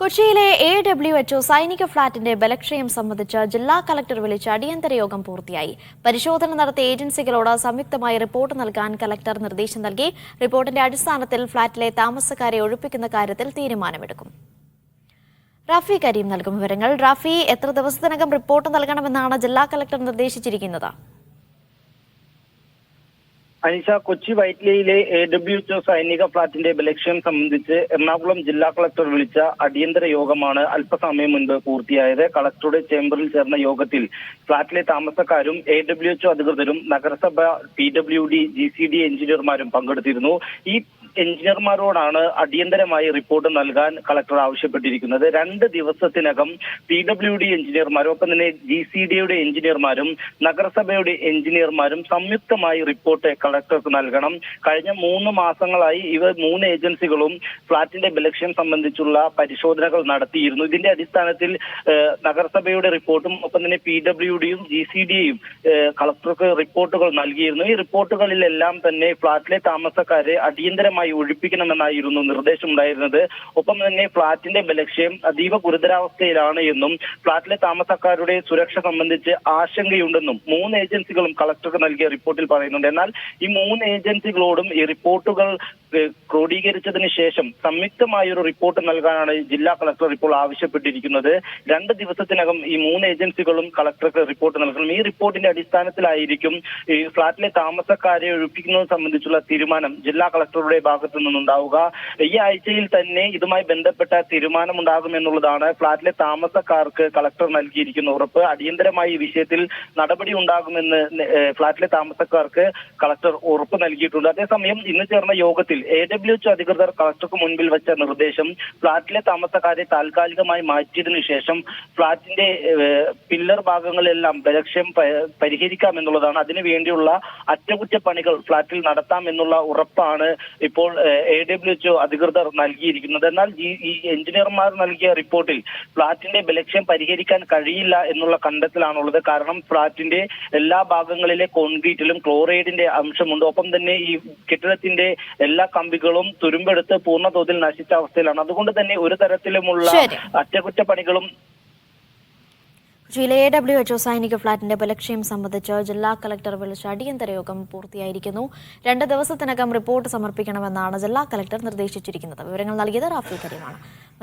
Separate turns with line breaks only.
കൊച്ചിയിലെ A W H O സൈനിക ഫ്ളാറ്റിന്റെ ബലക്ഷയം സംബന്ധിച്ച് ജില്ലാ കളക്ടർ വിളിച്ച അടിയന്തര യോഗം പൂർത്തിയായി. പരിശോധന നടത്തിയ ഏജൻസികളോട് സംയുക്തമായി റിപ്പോർട്ട് നൽകാൻ കളക്ടർ നിർദ്ദേശം നൽകി. റിപ്പോർട്ടിന്റെ അടിസ്ഥാനത്തിൽ ഫ്ളാറ്റിലെ താമസക്കാരെ ഒഴിപ്പിക്കുന്ന കാര്യത്തിൽ തീരുമാനമെടുക്കും. റാഫി കരീം നൽകും വിവരങ്ങൾ. റാഫി എത്ര ദിവസത്തിനകം റിപ്പോർട്ട് നൽകണമെന്നാണ് ജില്ലാ കളക്ടർ നിർദ്ദേശിച്ചിരിക്കുന്നത്?
അനിഷ കൊച്ചി വൈറ്റ്ലയിലെ എ ഡബ്ല്യു എച്ച് സൈനിക ഫ്ളാറ്റിന്റെ ബലക്ഷ്യം സംബന്ധിച്ച് എറണാകുളം ജില്ലാ കളക്ടർ വിളിച്ച അടിയന്തര യോഗമാണ് അല്പസമയം മുൻപ് പൂർത്തിയായത്. കളക്ടറുടെ ചേംബറിൽ ചേർന്ന യോഗത്തിൽ ഫ്ളാറ്റിലെ താമസക്കാരും എ ഡബ്ല്യു എച്ച്ഒ അധികൃതരും നഗരസഭ P W D G C D എഞ്ചിനീയർമാരും പങ്കെടുത്തിരുന്നു. ഈ എഞ്ചിനീയർമാരോടാണ് അടിയന്തരമായി റിപ്പോർട്ട് നൽകാൻ കളക്ടർ ആവശ്യപ്പെട്ടിരിക്കുന്നത്. രണ്ട് ദിവസത്തിനകം പി ഡബ്ല്യു ഡി എഞ്ചിനീയർമാരും ഒപ്പം തന്നെ ജി സി ഡിയുടെ എഞ്ചിനീയർമാരും നഗരസഭയുടെ എഞ്ചിനീയർമാരും സംയുക്തമായി റിപ്പോർട്ട് കളക്ടർക്ക് നൽകണം. കഴിഞ്ഞ മൂന്ന് മാസങ്ങളായി ഇവർ മൂന്ന് ഏജൻസികളും ഫ്ളാറ്റിന്റെ ബലക്ഷ്യം സംബന്ധിച്ചുള്ള പരിശോധനകൾ നടത്തിയിരുന്നു. ഇതിന്റെ അടിസ്ഥാനത്തിൽ നഗരസഭയുടെ റിപ്പോർട്ടും ഒപ്പം തന്നെ പി ഡബ്ല്യു ഡിയും ജി സി ഡിയും കളക്ടർക്ക് റിപ്പോർട്ടുകൾ നൽകിയിരുന്നു. ഈ റിപ്പോർട്ടുകളിലെല്ലാം തന്നെ ഫ്ളാറ്റിലെ താമസക്കാരെ അടിയന്തരമായി ഒഴിപ്പിക്കണമെന്നായിരുന്നു നിർദ്ദേശമുണ്ടായിരുന്നത്. ഒപ്പം തന്നെ ഫ്ളാറ്റിന്റെ ബലക്ഷ്യം അതീവ ഗുരുതരാവസ്ഥയിലാണ് എന്നും ഫ്ളാറ്റിലെ താമസക്കാരുടെ സുരക്ഷ സംബന്ധിച്ച് ആശങ്കയുണ്ടെന്നും മൂന്ന് ഏജൻസികളും കളക്ടർക്ക് നൽകിയ റിപ്പോർട്ടിൽ പറയുന്നുണ്ട്. എന്നാൽ ഈ മൂന്ന് ഏജൻസികളോടും ഈ റിപ്പോർട്ടുകൾ ക്രോഡീകരിച്ചതിന് ശേഷം സംയുക്തമായ ഒരു റിപ്പോർട്ട് നൽകാനാണ് ജില്ലാ കളക്ടർ ഇപ്പോൾ ആവശ്യപ്പെട്ടിരിക്കുന്നത്. രണ്ട് ദിവസത്തിനകം ഈ മൂന്ന് ഏജൻസികളും കളക്ടർക്ക് റിപ്പോർട്ട് നൽകണം. ഈ റിപ്പോർട്ടിന്റെ അടിസ്ഥാനത്തിലായിരിക്കും ഈ ഫ്ളാറ്റിലെ താമസക്കാരെ ഒഴിപ്പിക്കുന്നത് സംബന്ധിച്ചുള്ള തീരുമാനം ജില്ലാ കളക്ടറുടെ ഭാഗത്തു നിന്നുണ്ടാവുക. ഈ ആഴ്ചയിൽ തന്നെ ഇതുമായി ബന്ധപ്പെട്ട തീരുമാനം തീരുമാനമുണ്ടാകുമെന്നുള്ളതാണ് ഫ്ളാറ്റിലെ താമസക്കാർക്ക് കളക്ടർ നൽകിയിരിക്കുന്ന ഉറപ്പ്. അടിയന്തരമായി ഈ വിഷയത്തിൽ നടപടി ഉണ്ടാകുമെന്ന് ഫ്ളാറ്റിലെ താമസക്കാർക്ക് കളക്ടർ ഉറപ്പ് നൽകിയിട്ടുണ്ട്. അതേസമയം ഇന്ന് ചേർന്ന യോഗത്തിൽ എ ഡബ്ല്യു എച്ച് അധികൃതർ കളക്ടർക്ക് മുൻപിൽ വെച്ച നിർദ്ദേശം ഫ്ളാറ്റിലെ താമസക്കാരെ താൽക്കാലികമായി മാറ്റിയതിനു ശേഷം ഫ്ളാറ്റിന്റെ പില്ലർ ഭാഗങ്ങളെല്ലാം ബലക്ഷ്യം പരിഹരിക്കാം എന്നുള്ളതാണ്. അതിനു വേണ്ടിയുള്ള അറ്റകുറ്റപ്പണികൾ ഫ്ളാറ്റിൽ നടത്താം എന്നുള്ള ഉറപ്പാണ് ഇപ്പോൾ എ ഡബ്ല്യു എച്ച് അധികൃതർ നൽകിയിരിക്കുന്നത്. എന്നാൽ ഈ എഞ്ചിനീയർമാർ നൽകിയ റിപ്പോർട്ടിൽ ഫ്ളാറ്റിന്റെ ബലക്ഷ്യം പരിഹരിക്കാൻ കഴിയില്ല എന്നുള്ള കണ്ടെത്തലാണുള്ളത്. കാരണം ഫ്ളാറ്റിന്റെ എല്ലാ ഭാഗങ്ങളിലെ കോൺക്രീറ്റിലും ക്ലോറൈഡിന്റെ അംശമുണ്ട് ഒപ്പം തന്നെ ഈ കെട്ടിടത്തിന്റെ എല്ലാ കമ്പികളും തുരുമ്പെടുത്ത് പൂർണ തോതിൽ നശിച്ച അവസ്ഥയിലാണ് അതുകൊണ്ട് തന്നെ ഒരു തരത്തിലുമുള്ള അറ്റകുറ്റപ്പണികളും
കൊച്ചിയിലെ എ ഡബ്ല്യു എച്ച്ഒ സൈനിക ഫ്ളാറ്റിന്റെ ബലക്ഷയം സംബന്ധിച്ച് ജില്ലാ കളക്ടർ വിളിച്ച അടിയന്തര യോഗം പൂർത്തിയായിരിക്കുന്നു. രണ്ട് ദിവസത്തിനകം റിപ്പോർട്ട് സമർപ്പിക്കണമെന്നാണ് ജില്ലാ കളക്ടർ നിർദ്ദേശിച്ചിരിക്കുന്നത്. വിവരങ്ങൾ നൽകിയത് റാഫി കരീമാണ്.